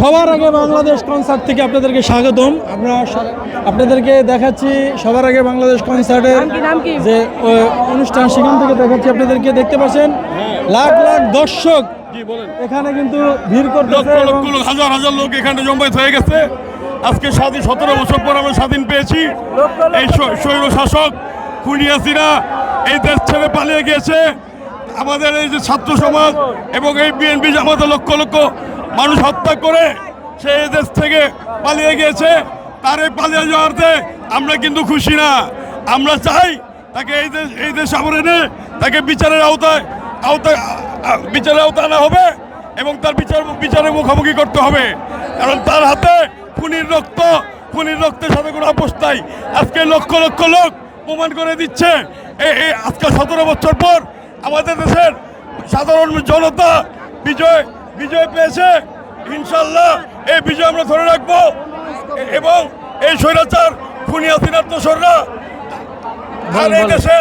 সবার আগে বাংলাদেশ কনসার্ট থেকে আপনাদেরকে স্বাগতম। আমরা আপনাদেরকে দেখাচ্ছি সবার আগে বাংলাদেশ কনসার্টের যে অনুষ্ঠান সেখান থেকে দেখাচ্ছি আপনাদেরকে। দেখতে পাচ্ছেন? লাখ লাখ দর্শক। এখানে কিন্তু ভিড় করতেছে হাজার হাজার লোক এখানে জমায়েত হয়ে গেছে। আজকে স্বাধীন সতেরো বছর পর আমরা স্বাধীন পেয়েছি। এই স্বৈর শাসক খুনিয়াসিরা এই দেশ ছেড়ে পালিয়ে গিয়েছে। আমাদের এই যে ছাত্র সমাজ এবং এই বিএনপি আমাদের লক্ষ লক্ষ মানুষ হত্যা করে সে দেশ থেকে পালিয়ে গিয়েছে, তার এই পালিয়ে যাওয়াতে আমরা কিন্তু খুশি না। আমরা চাই তাকে এই দেশ এই দেশ আবার এনে তাকে বিচারের আওতায় আওতায় বিচারের আওতায় আনা হবে এবং তার বিচার বিচারে মুখোমুখি করতে হবে। কারণ তার হাতে খুনির রক্ত, খুনির রক্তের সাথে কোনো আপোষ নাই। আজকে লক্ষ লক্ষ লোক প্রমাণ করে দিচ্ছে। আজকে সতেরো বছর পর আমাদের দেশের সাধারণ জনতা বিজয় বিজয় পেয়েছে। ইনশাল্লাহ এই বিজয় আমরা ধরে রাখব। এবং এই স্বৈরাচার খুনি হাসিনার দোসররা আর এই দেশে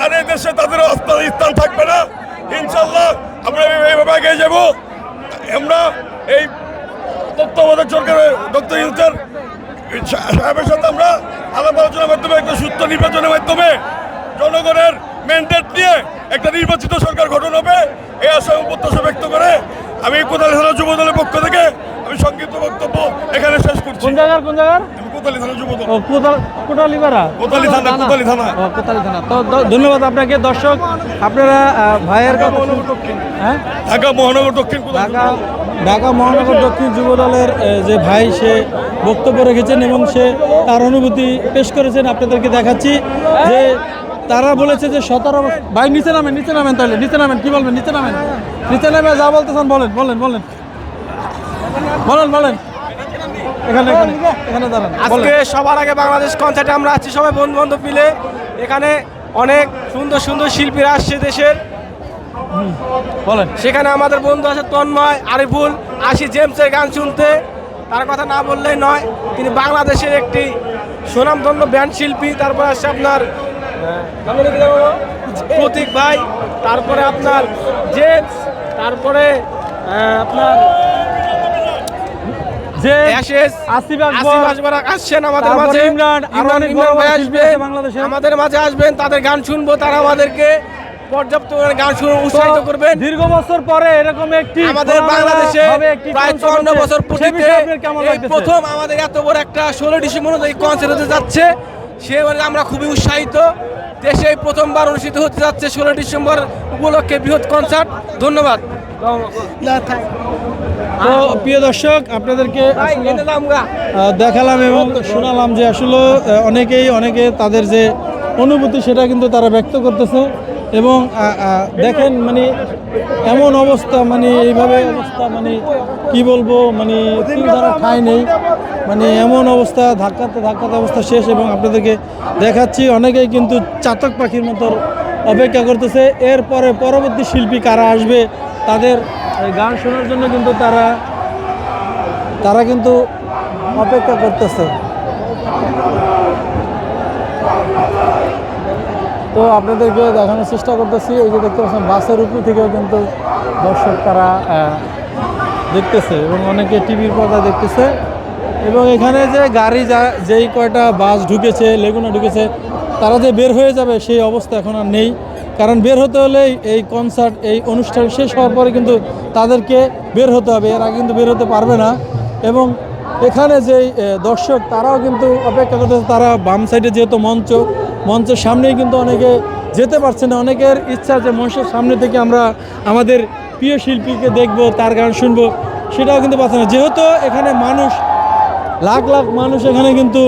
আর এই দেশে তাদের স্থান থাকবে না। ইনশাল্লাহ আমরা এই- এইভাবে এগিয়ে যাব। আমরা এই তত্ত্বাবধায়ক সরকারের ডক্টর ইউসের সাহেবের সাথে আমরা আলাপ আলোচনার মাধ্যমে একটা সুস্থ নির্বাচনের মাধ্যমে জনগণের ম্যান্ডেট নিয়ে একটা নির্বাচিত সরকার গঠন হবে এই আশা এবং প্রত্যাশা ব্যক্ত করে আমি কোদালি থানা যুব দলের পক্ষ থেকে আমি সংক্ষিপ্ত বক্তব্য এখানে শেষ করছি। কোন জায়গার কোন জায়গার? আমি থানা যুব দল কোটালিপাড়া কোদালি থানা কোতালি থানা। তো ধন্যবাদ আপনাকে। দর্শক আপনারা আহ, ভাইয়ের কথা হ্যাঁ? ঢাকা মহানগর দক্ষিণ ঢাকা ঢাকা মহানগর দক্ষিণ যুব দলের যে ভাই সে বক্তব্য রেখেছেন এবং সে তার অনুভূতি পেশ করেছেন। আপনাদেরকে দেখাচ্ছি যে তারা বলেছে যে সতেরো ভাই নিচে নামেন নিচে নামেন তাহলে নিচে নামেন কি বলবেন নিচে নামেন? নিচে নামে যা বলতেছেন বলেন বলেন বলেন। বলেন বলেন। এখানে এখানে এখানে দাঁড়ান। আজকে সবার আগে বাংলাদেশ কনসার্টে আমরা আছি সবাই বন্ধু বান্ধব মিলে। এখানে অনেক সুন্দর সুন্দর শিল্পীরা আসছে দেশের। বলেন। সেখানে আমাদের বন্ধু আছে তন্ময় আরিফুল আশি জেমসের গান শুনতে। তার কথা না বললেই নয় তিনি বাংলাদেশের একটি সুনামধন্য ব্যান্ড শিল্পী। তারপর আসছে আপনার প্রতীক ভাই তারপরে আপনার জেমস তারপরে আপনার যে আসছেন আমাদের মাঝে। ইমরান, ইমরান ভাই আসবেন বাংলাদেশে। আমাদের মাঝে আসবেন তাদের গান শুনব তারা আমাদেরকে পর্যাপ্ত গান শুনে উৎসাহিত করবেন। দীর্ঘ বছর পরে এরকম একটি আমাদের বাংলাদেশে প্রায় চুয়ান্ন বছর প্রথম আমাদের এত বড় একটা ষোলো ডিসেম্বর কনসার্ট হতে যাচ্ছে। সেবারে আমরা খুবই উৎসাহিত। দেশে প্রথমবার অনুষ্ঠিত হতে যাচ্ছে ষোলো ডিসেম্বর উপলক্ষে বৃহৎ কনসার্ট ধন্যবাদ। তো প্রিয় দর্শক আপনাদেরকে দেখালাম এবং শোনালাম যে আসলে অনেকেই অনেকে তাদের যে অনুভূতি সেটা কিন্তু তারা ব্যক্ত করতেছে। এবং দেখেন মানে এমন অবস্থা মানে এইভাবে অবস্থা মানে কি বলব মানে ধারা ঠাঁই নেই। মানে এমন অবস্থা, ধাক্কাতে ধাক্কাতে অবস্থা শেষ এবং আপনাদেরকে দেখাচ্ছি, অনেকেই কিন্তু চাতক পাখির মতো অপেক্ষা করতেছে। এরপরে পরবর্তী শিল্পী কারা আসবে, তাদের গান শোনার জন্য কিন্তু তারা তারা কিন্তু অপেক্ষা করতেছে। তো আপনাদেরকে দেখানোর চেষ্টা করতেছি, এই যে দেখতে পাচ্ছেন, বাসের উপর থেকেও কিন্তু দর্শক তারা দেখতেছে এবং অনেকে টিভির পর্দা দেখতেছে। এবং এখানে যে গাড়ি যা, যেই কয়টা বাস ঢুকেছে, লেগুনা ঢুকেছে, তারা যে বের হয়ে যাবে সেই অবস্থা এখন আর নেই। কারণ বের হতে হলে এই কনসার্ট এই অনুষ্ঠান শেষ হওয়ার পরে কিন্তু তাদেরকে বের হতে হবে। এরা কিন্তু বের হতে পারবে না। এবং এখানে যেই দর্শক, তারাও কিন্তু অপেক্ষা করতেছে, তারা বাম সাইডে যেহেতু মঞ্চ, মঞ্চের সামনেই কিন্তু অনেকে যেতে পারছে না। অনেকের ইচ্ছা যে মঞ্চের সামনে থেকে আমরা আমাদের প্রিয় শিল্পীকে দেখব, তার গান শুনব, সেটাও কিন্তু পাচ্ছে না। যেহেতু এখানে মানুষ লাখ লাখ মানুষ এখানে কিন্তু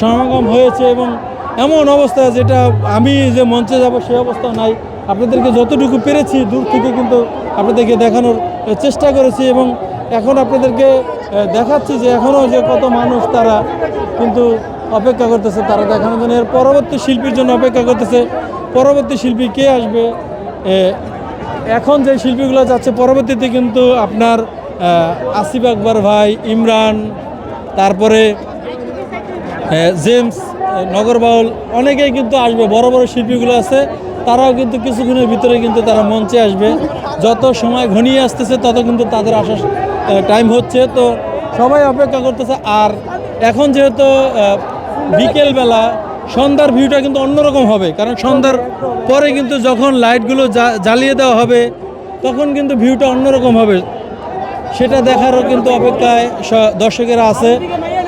সমাগম হয়েছে এবং এমন অবস্থা যেটা আমি যে মঞ্চে যাব সেই অবস্থা নাই। আপনাদেরকে যতটুকু পেরেছি, দূর থেকে কিন্তু আপনাদেরকে দেখানোর চেষ্টা করেছি এবং এখন আপনাদেরকে দেখাচ্ছি যে এখনও যে কত মানুষ তারা কিন্তু অপেক্ষা করতেছে, তারা দেখানোর জন্য। এর পরবর্তী শিল্পীর জন্য অপেক্ষা করতেছে। পরবর্তী শিল্পী কে আসবে? এখন যে শিল্পীগুলো যাচ্ছে, পরবর্তীতে কিন্তু আপনার আসিফ আকবর ভাই, ইমরান তারপরে জেমস নগরবাউল, অনেকেই কিন্তু আসবে, বড় বড় শিল্পীগুলো আছে, তারাও কিন্তু কিছুক্ষণের ভিতরে কিন্তু তারা মঞ্চে আসবে। যত সময় ঘনিয়ে আসতেছে, তত কিন্তু তাদের আসার টাইম হচ্ছে। তো সবাই অপেক্ষা করতেছে। আর এখন যেহেতু বিকেলবেলা, সন্ধ্যার ভিউটা কিন্তু অন্যরকম হবে। কারণ সন্ধ্যার পরে কিন্তু যখন লাইটগুলো জ্বালিয়ে দেওয়া হবে, তখন কিন্তু ভিউটা অন্যরকম হবে। সেটা দেখারও কিন্তু অপেক্ষায় দর্শকেরা আছে।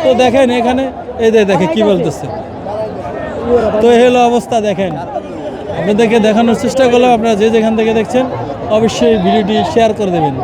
তো দেখেন এখানে, এই যে দেখে কি বলতেছে। তো এই হলো অবস্থা, দেখেন। আপনাদেরকে দেখানোর চেষ্টা করলাম, আপনারা যে যেখান থেকে দেখছেন, অবশ্যই ভিডিওটি শেয়ার করে দেবেন।